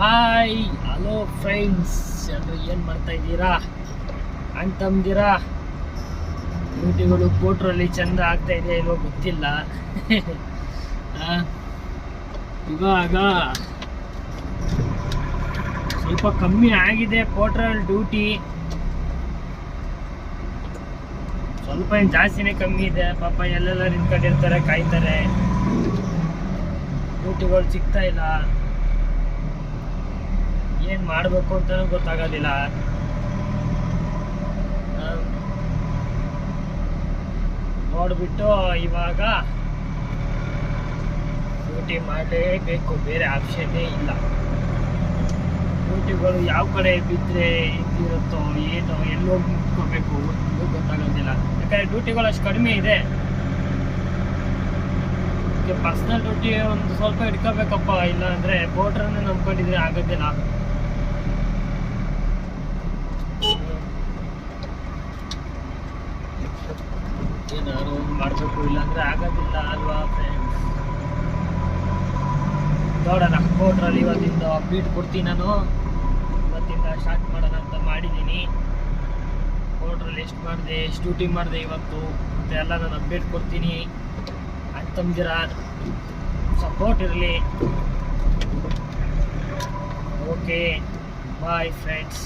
Hi hello friends ಎಲ್ಲರೂ ಏನು ಮಾಡ್ತಾ ಇದ್ದೀರಾ? ಅಣ್ಣ ಬ್ಯೂಟಿಗಳು ಕೋಟ್ರಲ್ಲಿ ಚಂದ ಆಗ್ತಾ ಇದೆ ಇಲ್ವೋ ಗೊತ್ತಿಲ್ಲ. ಇವಾಗ ಸ್ವಲ್ಪ ಕಮ್ಮಿ ಆಗಿದೆ ಪೋಟ್ರಲ್ ಡ್ಯೂಟಿ ಸ್ವಲ್ಪ ಏನು ಜಾಸ್ತಿನೇ ಕಮ್ಮಿ ಇದೆ. ಪಾಪ ಎಲ್ಲೆಲ್ಲ ನಿಂತ್ಕೊಂಡಿರ್ತಾರೆ, ಕಾಯ್ತಾರೆ. ಡ್ಯೂಟಿಗಳು ಸಿಗ್ತಾ ಇಲ್ಲ. ಏನ್ ಮಾಡ್ಬೇಕು ಅಂತ ಗೊತ್ತಾಗೋದಿಲ್ಲ. ನೋಡ್ಬಿಟ್ಟು ಇವಾಗ ಡ್ಯೂಟಿ ಮಾಡಲೇಬೇಕು, ಬೇರೆ ಆಪ್ಷನ್ನೇ ಇಲ್ಲ. ಡ್ಯೂಟಿಗಳು ಯಾವ ಕಡೆ ಬಿದ್ದರೆ ಇದಿರುತ್ತೋ ಏನೋ ಎಲ್ಲೋಗಿ ನಿಂತ್ಕೋಬೇಕು ಗೊತ್ತಾಗೋದಿಲ್ಲ. ಯಾಕಂದ್ರೆ ಡ್ಯೂಟಿಗಳು ಅಷ್ಟು ಕಡಿಮೆ ಇದೆ. ಪರ್ಸನಲ್ ಡ್ಯೂಟಿ ಒಂದು ಸ್ವಲ್ಪ ಹಿಡ್ಕೋಬೇಕಪ್ಪ ಇಲ್ಲ ಅಂದ್ರೆ ಬೋಟ್ರನ್ನೇ ನಂಬ್ಕೊಂಡಿದ್ರೆ ಆಗೋದಿಲ್ಲ. ಏನಾದ್ರು ಮಾಡಬೇಕು ಇಲ್ಲಾಂದ್ರೆ ಆಗೋದಿಲ್ಲ ಅಲ್ವಾ ಫ್ರೆಂಡ್ಸ್ ನೋಡೋಣ ಕೋಟ್ರಲ್ಲಿ ಇವತ್ತಿಂದ ಬೀಟ್ ಕೊಡ್ತೀನಿ ನಾನು. ಇವತ್ತಿಂದ ಸ್ಟಾರ್ಟ್ ಮಾಡೋಣ ಅಂತ ಮಾಡಿದ್ದೀನಿ. ಕೋಟ್ರಲ್ಲಿ ಎಷ್ಟು ಮಾಡಿದೆ, ಎಷ್ಟು ಡ್ಯೂಟಿ ಮಾಡಿದೆ ಇವತ್ತು ಮತ್ತೆ ಎಲ್ಲ ನಾನು ಅಪ್ಡೇಟ್ ಕೊಡ್ತೀನಿ. ಅಂತಂದಿರ ಸಪೋರ್ಟ್ ಇರಲಿ. Okay bye friends